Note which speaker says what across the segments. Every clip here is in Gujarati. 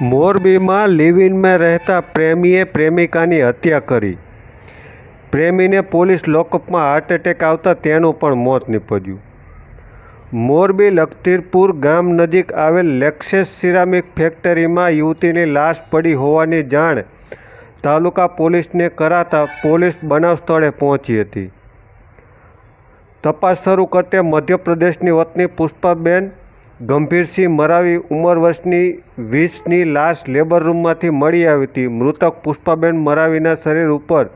Speaker 1: મોરબીમાં લિવ ઇનમાં રહેતા પ્રેમીએ પ્રેમિકાની હત્યા કરી. પ્રેમીને પોલીસ લોકઅપમાં હાર્ટ એટેક આવતા તેનું પણ મોત નીપજ્યું. મોરબી લખતીરપુર ગામ નજીક આવેલ લેક્સેસ સિરામિક ફેક્ટરીમાં યુવતીની લાશ પડી હોવાની જાણ તાલુકા પોલીસને કરાતા પોલીસ બનાવ સ્થળે પહોંચી હતી. તપાસ શરૂ કરતે મધ્યપ્રદેશની વતની પુષ્પાબેન ગંભીરસિંહ મરાવી ઉંમર વર્ષની વીસની લાશ લેબર રૂમમાંથી મળી આવી હતી. મૃતક પુષ્પાબેન મરાવીના શરીર ઉપર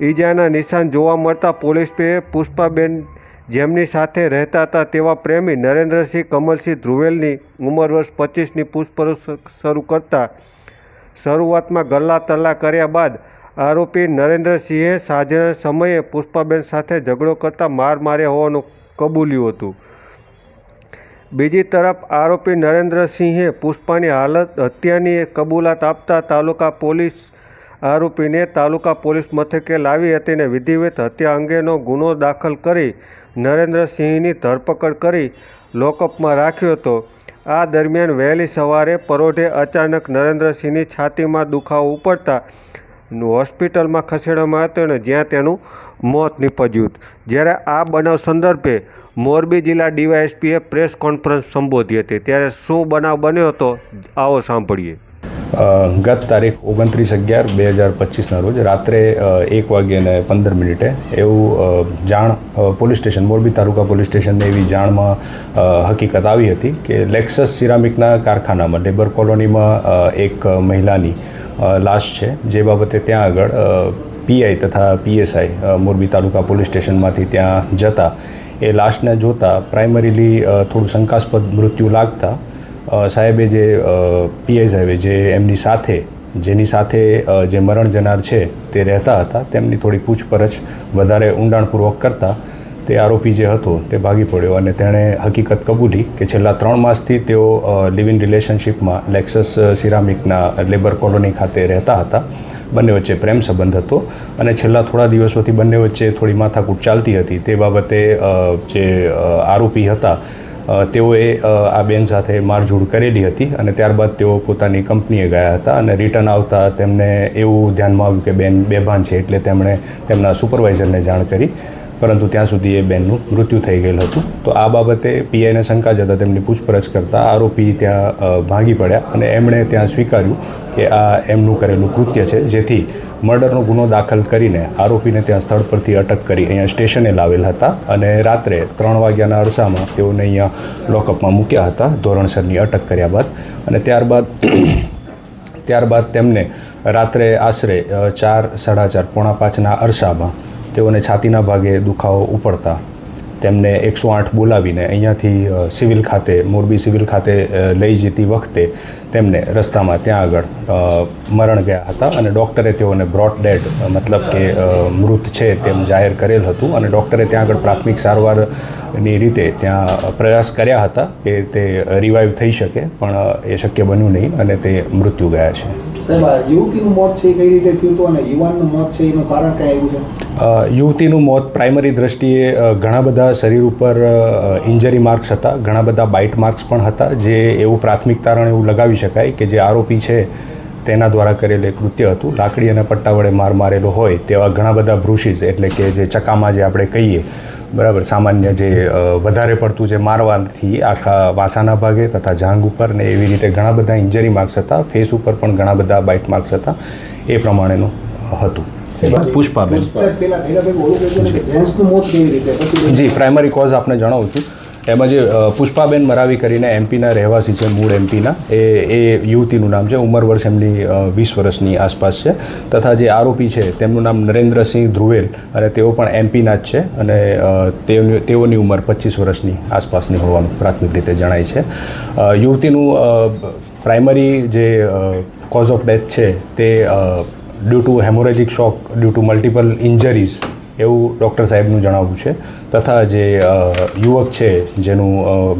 Speaker 1: ઈજાના નિશાન જોવા મળતા પોલીસે પુષ્પાબેન જેમની સાથે રહેતા હતા તેવા પ્રેમી નરેન્દ્રસિંહ, કમલસિંહ ધ્રુવેલની ઉંમર વર્ષ પચીસની પૂછપરછ શરૂ કરતા શરૂઆતમાં ગલ્લા તલ્લા કર્યા બાદ આરોપી નરેન્દ્રસિંહે સાંજના સમયે પુષ્પાબેન સાથે ઝઘડો કરતા માર માર્યા હોવાનું કબૂલ્યું હતું. બીજી તરફ આરોપી નરેન્દ્રસિંહે પુષ્પાની હાલત, હત્યાની કબૂલાત આપતા તાલુકા પોલીસ આરોપીને તાલુકા પોલીસ મથકે લાવી હતી અને વિધિવત હત્યા અંગેનો ગુનો દાખલ કરી નરેન્દ્રસિંહની ધરપકડ કરી લોકઅપમાં રાખ્યો હતો. આ દરમિયાન વહેલી સવારે પરોઢે અચાનક નરેન્દ્રસિંહની છાતીમાં દુખાવો ઉપડતા હોસ્પિટલમાં ખસેડવામાં આવ્યો અને જ્યાં તેનું મોત નીપજ્યું જ્યારે આ બનાવ સંદર્ભે મોરબી જિલ્લા ડીવાયએસપીએ પ્રેસ કોન્ફરન્સ સંબોધી હતી. ત્યારે શું બનાવ બન્યો હતો, આવો સાંભળીએ.
Speaker 2: ગત તારીખ ઓગણત્રીસ અગિયાર બે હજાર પચીસના રોજ રાત્રે એક વાગે અને પંદર મિનિટે એવું જાણ police station, Morbi taluka police સ્ટેશનને એવી જાણમાં હકીકત આવી હતી કે લેક્સસ સિરામિકના કારખાનામાં લેબર કોલોનીમાં એક મહિલાની લાશ છે. જે બાબતે ત્યાં આગળ પીઆઈ તથા પીએસઆઈ મોરબી તાલુકા પોલીસ સ્ટેશનમાંથી ત્યાં જતા, એ લાશને જોતા પ્રાઇમરીલી થોડું શંકાસ્પદ મૃત્યુ લાગતા સાહેબે જે પીઆઈ સાહેબે જે એમની સાથે, જેની સાથે જે મરણ જનાર છે તે રહેતા હતા, તેમની થોડી પૂછપરછ વધારે ઊંડાણપૂર્વક કરતા તે આરોપી જે હતો તે ભાગી પડ્યો અને તેણે હકીકત કબૂલી કે છેલ્લા ત્રણ માસથી તેઓ લિવ ઇન રિલેશનશિપમાં લેક્સસ સિરામિકના લેબર કોલોની ખાતે રહેતા હતા. બંને વચ્ચે પ્રેમ સંબંધ હતો અને છેલ્લા થોડા દિવસોથી બંને વચ્ચે થોડી માથાકૂટ ચાલતી હતી. તે બાબતે જે આરોપી હતા તેઓએ આ બેન સાથે મારઝૂડ કરેલી હતી અને ત્યારબાદ તેઓ પોતાની કંપનીએ ગયા હતા અને રિટર્ન આવતા તેમને એવું ધ્યાનમાં આવ્યું કે બેન બેભાન છે એટલે તેમણે તેમના સુપરવાઇઝરને જાણ કરી. પરંતુ ત્યાં સુધી એ બેનનું મૃત્યુ થઈ ગયેલું હતું. તો આ બાબતે પીઆઈને શંકા જતા તેમની પૂછપરછ કરતાં આરોપી ત્યાં ભાંગી ભાગી પડ્યા અને એમણે ત્યાં સ્વીકાર્યું કે આ એમનું કરેલું કૃત્ય છે, જેથી મર્ડરનો ગુનો દાખલ કરીને આરોપીને ત્યાં સ્થળ પરથી અટક કરી અહીંયા સ્ટેશને લાવેલ હતા અને રાત્રે ત્રણ વાગ્યાના અરસામાં તેઓને અહીંયા લોકઅપમાં મૂક્યા હતા, ધોરણસરની અટક કર્યા બાદ. અને ત્યારબાદ ત્યારબાદ તેમને રાત્રે આશરે ચાર, સાડા ચાર, પોણા પાંચના અરસામાં તેઓને છાતીના ભાગે દુખાવો ઉપડતા તેમને એકસો આઠ બોલાવીને અહીંયાથી સિવિલ ખાતે, મોરબી સિવિલ ખાતે લઈ જતી વખતે તેમને રસ્તામાં ત્યાં આગળ મરણ ગયા હતા અને ડૉક્ટરે તેઓને બ્રોટ ડેડ મતલબ કે મૃત છે તેમ જાહેર કરેલ હતું અને ડૉક્ટરે ત્યાં આગળ પ્રાથમિક સારવારની રીતે ત્યાં પ્રયાસ કર્યા હતા કે તે રિવાઈવ થઈ શકે પણ એ શક્ય બન્યું નહીં અને તે મૃત્યુ ગયા છે.
Speaker 3: યુવતીનું મોત છે કઈ રીતે થયું હતું અને યુવાનનું મોત છે એનું કારણ કઈ આવ્યું છે?
Speaker 2: યુવતીનું મોત પ્રાઇમરી દ્રષ્ટિએ ઘણા બધા શરીર ઉપર ઇન્જરી માર્ક્સ હતા ઘણા બધા બાઇટ માર્ક્સ પણ હતા જે એવું પ્રાથમિક તારણ એવું લગાવી શકાય કે જે આરોપી છે તેના દ્વારા કરેલ એક કૃત્ય હતું. લાકડી અને પટ્ટા વડે માર મારેલો હોય તેવા ઘણા બધા બ્રુશીસ એટલે કે જે ચકામાં જે આપણે કહીએ બરાબર સામાન્ય જે વધારે પડતું જે મારવાથી આખા વાસાના ભાગે તથા જાંઘ ઉપર ને એવી રીતે ઘણા બધા ઇન્જરી માર્ક્સ હતા. ફેસ ઉપર પણ ઘણા બધા બાઇટ માર્ક્સ હતા. એ પ્રમાણેનું હતું. પુષ્પાબેન. જી પ્રાઇમરી કોઝ આપને જણાવું છું. એમાં જે પુષ્પાબેન મરાવી કરીને એમપીના રહેવાસી છે, મૂળ એમપીના, એ એ યુવતીનું નામ છે, ઉંમર વર્ષ એમની વીસ વર્ષની આસપાસ છે. તથા જે આરોપી છે, તેમનું નામ નરેન્દ્રસિંહ ધ્રુવેલ અને તેઓ પણ એમપીના જ છે અને તેઓની ઉંમર પચીસ વર્ષની આસપાસની હોવાનું પ્રાથમિક રીતે જણાય છે. યુવતીનું પ્રાઇમરી જે કોઝ ઓફ ડેથ છે, તે due to haemorrhagic shock, due to multiple injuries એવું ડૉક્ટર સાહેબનું જણાવવું છે. તથા જે યુવક છે, જેનું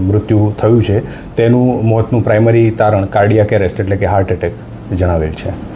Speaker 2: મૃત્યુ થયું છે, તેનું મોતનું પ્રાઇમરી તારણ કાર્ડિયાક એરેસ્ટ એટલે કે હાર્ટ એટેક જણાવેલ છે.